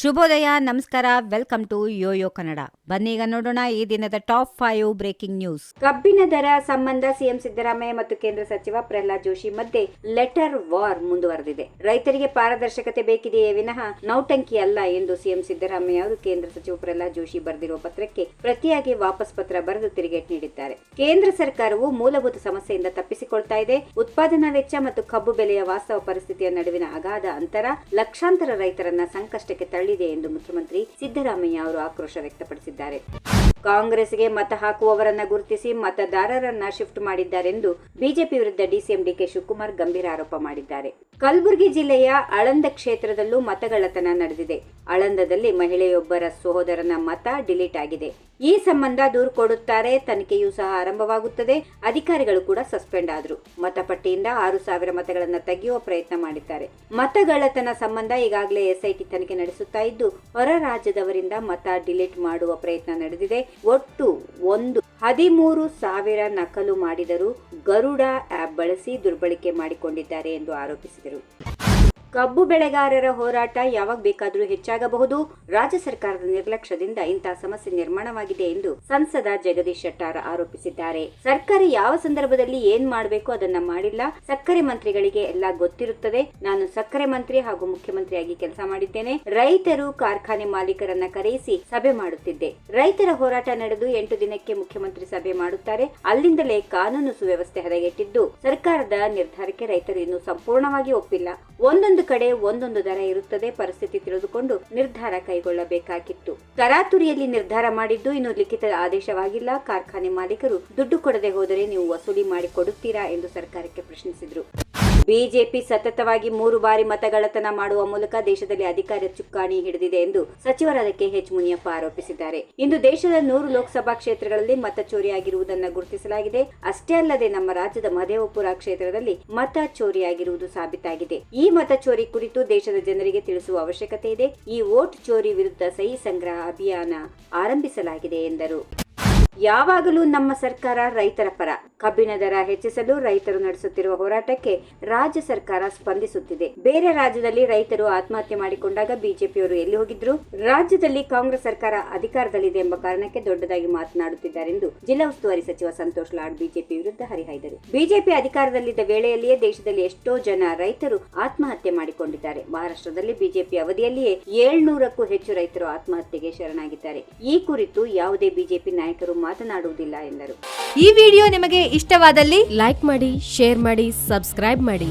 ಶುಭೋದಯ, ನಮಸ್ಕಾರ. Welcome to YoYo Kannada ಬನ್ನೀಗ ನೋಡೋಣ ಈ ದಿನದ ಟಾಪ್ ಫೈವ್ ಬ್ರೇಕಿಂಗ್ ನ್ಯೂಸ್ ಕಬ್ಬಿನ ದರ ಸಂಬಂಧ ಸಿಎಂ ಸಿದ್ದರಾಮಯ್ಯ ಮತ್ತು ಕೇಂದ್ರ ಸಚಿವ ಪ್ರಹ್ಲಾದ್ ಜೋಶಿ ಮಧ್ಯೆ ಲೆಟರ್ ವಾರ್ ಮುಂದುವರೆದಿದೆ. ರೈತರಿಗೆ ಪಾರದರ್ಶಕತೆ ಬೇಕಿದೆಯೇ ವಿನಃ ನೌಟಂಕಿ ಅಲ್ಲ ಎಂದು ಸಿಎಂ ಸಿದ್ದರಾಮಯ್ಯ ಅವರು ಕೇಂದ್ರ ಸಚಿವ ಪ್ರಹ್ಲಾದ್ ಜೋಶಿ ಬರೆದಿರುವ ಪತ್ರಕ್ಕೆ ಪ್ರತಿಯಾಗಿ ವಾಪಸ್ ಪತ್ರ ಬರೆದು ತಿರುಗೇಟ್ ನೀಡಿದ್ದಾರೆ. ಕೇಂದ್ರ ಸರ್ಕಾರವು ಮೂಲಭೂತ ಸಮಸ್ಯೆಯಿಂದ ತಪ್ಪಿಸಿಕೊಳ್ತಾ ಇದೆ. ಉತ್ಪಾದನಾ ವೆಚ್ಚ ಮತ್ತು ಕಬ್ಬು ಬೆಲೆಯ ವಾಸ್ತವ ಪರಿಸ್ಥಿತಿಯ ನಡುವಿನ ಅಗಾಧ ಅಂತರ ಲಕ್ಷಾಂತರ ರೈತರನ್ನ ಸಂಕಷ್ಟಕ್ಕೆ ತಳ್ಳಿದೆ ಎಂದು ಮುಖ್ಯಮಂತ್ರಿ ಸಿದ್ದರಾಮಯ್ಯ ಅವರು ಆಕ್ರೋಶ ವ್ಯಕ್ತಪಡಿಸಿದ್ದಾರೆ. ಕಾಂಗ್ರೆಸ್ಗೆ ಮತ ಹಾಕುವವರನ್ನ ಗುರುತಿಸಿ ಮತದಾರರನ್ನ ಶಿಫ್ಟ್ ಮಾಡಿದ್ದಾರೆಂದು ಬಿಜೆಪಿ ವಿರುದ್ಧ ಡಿಸಿಎಂ ಡಿಕೆ ಶಿವಕುಮಾರ್ ಗಂಭೀರ ಆರೋಪ ಮಾಡಿದ್ದಾರೆ. ಕಲಬುರಗಿ ಜಿಲ್ಲೆಯ ಅಳಂದ ಕ್ಷೇತ್ರದಲ್ಲೂ ಮತಗಳ್ಳತನ ನಡೆದಿದೆ. ಅಳಂದದಲ್ಲಿ ಮಹಿಳೆಯೊಬ್ಬರ ಸಹೋದರನ ಮತ ಡಿಲೀಟ್ ಆಗಿದೆ. ಈ ಸಂಬಂಧ ದೂರು ಕೊಡುತ್ತಾರೆ, ತನಿಖೆಯೂ ಸಹ ಆರಂಭವಾಗುತ್ತದೆ. ಅಧಿಕಾರಿಗಳು ಕೂಡ ಸಸ್ಪೆಂಡ್ ಆದ್ರು. ಮತಪಟ್ಟಿಯಿಂದ ಆರು ಸಾವಿರ ಮತಗಳನ್ನು ತೆಗೆಯುವ ಪ್ರಯತ್ನ ಮಾಡಿದ್ದಾರೆ. ಮತಗಳ್ಳತನ ಸಂಬಂಧ ಈಗಾಗಲೇ ಎಸ್ಐಟಿ ತನಿಖೆ ನಡೆಸುತ್ತಾ ಇದ್ದು, ಹೊರ ರಾಜ್ಯದವರಿಂದ ಮತ ಡಿಲೀಟ್ ಮಾಡುವ ಪ್ರಯತ್ನ ನಡೆದಿದೆ. ಒಟ್ಟು ಒಂದು ಹದಿಮೂರು ಸಾವಿರ ನಕಲು ಮಾಡಿದರೂ ಗರುಡ ಆಪ್ ಬಳಸಿ ದುರ್ಬಳಕೆ ಮಾಡಿಕೊಂಡಿದ್ದಾರೆ ಎಂದು ಆರೋಪಿಸಿದರು. ಕಬ್ಬು ಬೆಳೆಗಾರರ ಹೋರಾಟ ಯಾವಾಗ ಬೇಕಾದರೂ ಹೆಚ್ಚಾಗಬಹುದು. ರಾಜ್ಯ ಸರ್ಕಾರದ ನಿರ್ಲಕ್ಷ್ಯದಿಂದ ಇಂತಹ ಸಮಸ್ಯೆ ನಿರ್ಮಾಣವಾಗಿದೆ ಎಂದು ಸಂಸದ ಜಗದೀಶ್ ಶೆಟ್ಟಾರ ಆರೋಪಿಸಿದ್ದಾರೆ. ಸರ್ಕಾರ ಯಾವ ಸಂದರ್ಭದಲ್ಲಿ ಏನ್ ಮಾಡಬೇಕು ಅದನ್ನ ಮಾಡಿಲ್ಲ. ಸಕ್ಕರೆ ಮಂತ್ರಿಗಳಿಗೆ ಎಲ್ಲ ಗೊತ್ತಿರುತ್ತದೆ. ನಾನು ಸಕ್ಕರೆ ಮಂತ್ರಿ ಹಾಗೂ ಮುಖ್ಯಮಂತ್ರಿಯಾಗಿ ಕೆಲಸ ಮಾಡಿದ್ದೇನೆ. ರೈತರು ಕಾರ್ಖಾನೆ ಮಾಲೀಕರನ್ನ ಕರೆಯಿಸಿ ಸಭೆ ಮಾಡುತ್ತಿದ್ದೆ. ರೈತರ ಹೋರಾಟ ನಡೆದು ಎಂಟು ದಿನಕ್ಕೆ ಮುಖ್ಯಮಂತ್ರಿ ಸಭೆ ಮಾಡುತ್ತಾರೆ. ಅಲ್ಲಿಂದಲೇ ಕಾನೂನು ಸುವ್ಯವಸ್ಥೆ ಹದಗೆಟ್ಟಿದ್ದು. ಸರ್ಕಾರದ ನಿರ್ಧಾರಕ್ಕೆ ರೈತರು ಇನ್ನೂ ಸಂಪೂರ್ಣವಾಗಿ ಒಪ್ಪಿಲ್ಲ. ಒಂದೊಂದು ಕಡೆ ಒಂದೊಂದು ದರ ಇರುತ್ತದೆ, ಪರಿಸ್ಥಿತಿ ತಿಳಿದುಕೊಂಡು ನಿರ್ಧಾರ ಕೈಗೊಳ್ಳಬೇಕಾಗಿತ್ತು. ತರಾತುರಿಯಲ್ಲಿ ನಿರ್ಧಾರ ಮಾಡಿದ್ದು ಇನ್ನು ಲಿಖಿತ ಆದೇಶವಾಗಿಲ್ಲ. ಕಾರ್ಖಾನೆ ಮಾಲೀಕರು ದುಡ್ಡು ಕೊಡದೆ ಹೋದರೆ ನೀವು ವಸೂಲಿ ಮಾಡಿಕೊಡುತ್ತೀರಾ ಎಂದು ಸರ್ಕಾರಕ್ಕೆ ಪ್ರಶ್ನಿಸಿದ್ರು. ಬಿಜೆಪಿ ಸತತವಾಗಿ ಮೂರು ಬಾರಿ ಮತಗಳತನ ಮಾಡುವ ಮೂಲಕ ದೇಶದಲ್ಲಿ ಅಧಿಕಾರ ಚುಕ್ಕಾಣಿ ಹಿಡಿದಿದೆ ಎಂದು ಸಚಿವರಾದ ಹೆಚ್ ಮುನಿಯಪ್ಪ ಆರೋಪಿಸಿದ್ದಾರೆ. ಇಂದು ದೇಶದ ನೂರು ಲೋಕಸಭಾ ಕ್ಷೇತ್ರಗಳಲ್ಲಿ ಮತ ಚೋರಿಯಾಗಿರುವುದನ್ನು ಗುರುತಿಸಲಾಗಿದೆ. ಅಷ್ಟೇ ಅಲ್ಲದೆ ನಮ್ಮ ರಾಜ್ಯದ ಮಧೇವಪುರ ಕ್ಷೇತ್ರದಲ್ಲಿ ಮತ ಚೋರಿಯಾಗಿರುವುದು ಸಾಬೀತಾಗಿದೆ. ಈ ಮತ ಚೋರಿ ಕುರಿತು ದೇಶದ ಜನರಿಗೆ ತಿಳಿಸುವ ಅವಶ್ಯಕತೆ ಇದೆ. ಈ ವೋಟ್ ಚೋರಿ ವಿರುದ್ಧ ಸಹಿ ಸಂಗ್ರಹ ಅಭಿಯಾನ ಆರಂಭಿಸಲಾಗಿದೆ ಎಂದರು. ಯಾವಾಗಲೂ ನಮ್ಮ ಸರ್ಕಾರ ರೈತರ ಪರ, ಕಬ್ಬಿನ ದರ ಹೆಚ್ಚಿಸಲು ರೈತರು ನಡೆಸುತ್ತಿರುವ ಹೋರಾಟಕ್ಕೆ ರಾಜ್ಯ ಸರ್ಕಾರ ಸ್ಪಂದಿಸುತ್ತಿದೆ. ಬೇರೆ ರಾಜ್ಯದಲ್ಲಿ ರೈತರು ಆತ್ಮಹತ್ಯೆ ಮಾಡಿಕೊಂಡಾಗ ಬಿಜೆಪಿಯವರು ಎಲ್ಲಿ ಹೋಗಿದ್ರು? ರಾಜ್ಯದಲ್ಲಿ ಕಾಂಗ್ರೆಸ್ ಸರ್ಕಾರ ಅಧಿಕಾರದಲ್ಲಿದೆ ಎಂಬ ಕಾರಣಕ್ಕೆ ದೊಡ್ಡದಾಗಿ ಮಾತನಾಡುತ್ತಿದ್ದಾರೆ ಎಂದು ಜಿಲ್ಲಾ ಉಸ್ತುವಾರಿ ಸಚಿವ ಸಂತೋಷ್ ಲಾಡ್ ಬಿಜೆಪಿ ವಿರುದ್ಧ ಹರಿಹಾಯ್ದರು. ಬಿಜೆಪಿ ಅಧಿಕಾರದಲ್ಲಿದ್ದ ವೇಳೆಯಲ್ಲಿಯೇ ದೇಶದಲ್ಲಿ ಎಷ್ಟೋ ಜನ ರೈತರು ಆತ್ಮಹತ್ಯೆ ಮಾಡಿಕೊಂಡಿದ್ದಾರೆ. ಮಹಾರಾಷ್ಟ್ರದಲ್ಲಿ ಬಿಜೆಪಿ ಅವಧಿಯಲ್ಲಿಯೇ ಏಳ್ನೂರಕ್ಕೂ ಹೆಚ್ಚು ರೈತರು ಆತ್ಮಹತ್ಯೆಗೆ ಶರಣಾಗಿದ್ದಾರೆ. ಈ ಕುರಿತು ಯಾವುದೇ ಬಿಜೆಪಿ ನಾಯಕರು ಮಾತನಾಡುವುದಿಲ್ಲ ಎಂದರು. ಈ ವಿಡಿಯೋ ನಿಮಗೆ ಇಷ್ಟವಾದಲ್ಲಿ ಲೈಕ್ ಮಾಡಿ ಶೇರ್ ಮಾಡಿ ಸಬ್ಸ್ಕ್ರೈಬ್ ಮಾಡಿ.